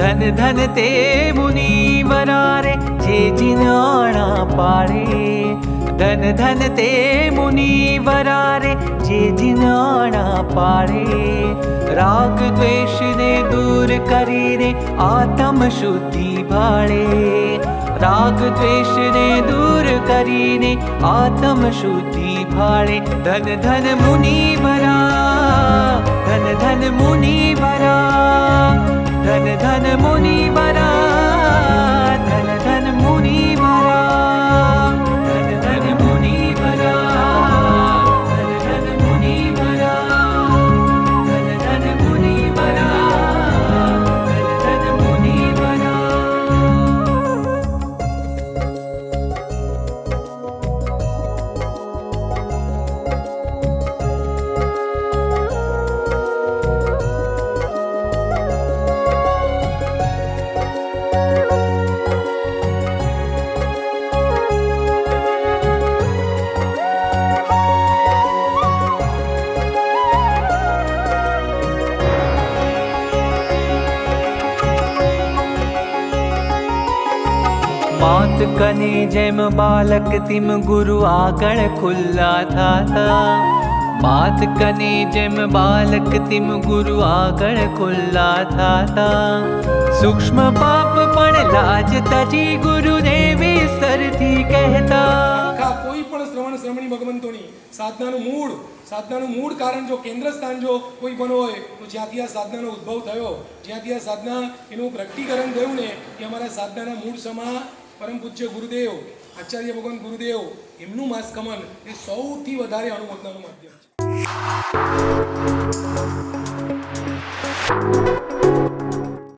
धन धन ते मुनीवरारे जे जिनाणा पा धन धन ते मुनीवरारे जे जिनाणा पाडे राग देश ने दूरी ने आत्म शुद्धि भाडे राग देश ने दूरी ने आत्म शुद्धि भाणे धन धन मुनीवरा धन धन मुनि ध्यानमुनिवरा માત કને જેમ બાલક તિમ ગુરુ આગળ ખુલ્લા થાતા માત કને જેમ બાલક તિમ ગુરુ આગળ ખુલ્લા થાતા સૂક્ષ્મ પાપ પણ લાજ તજી ગુરુદેવે સરથી કહેતા આખા કોઈ પણ શ્રવણ શ્રમણી ભગવંતોની સાધનાનું મૂળ સાધનાનું મૂળ કારણ જો કેન્દ્ર સ્થાન જો કોઈ પણ હોય તો જ્યાંથી આ સાધનાનો ઉદ્ભવ થયો જ્યાંથી આ સાધના એનું પ્રગટીકરણ થયું ને એ અમારા સાધનાના મૂળ સમા પરમ પૂજ્ય ગુરુદેવ આચાર્ય ભગવાન ગુરુદેવ એમનું માસ્કમન એ સૌથી વધારે અનુમોદનાનું માધ્યમ છે.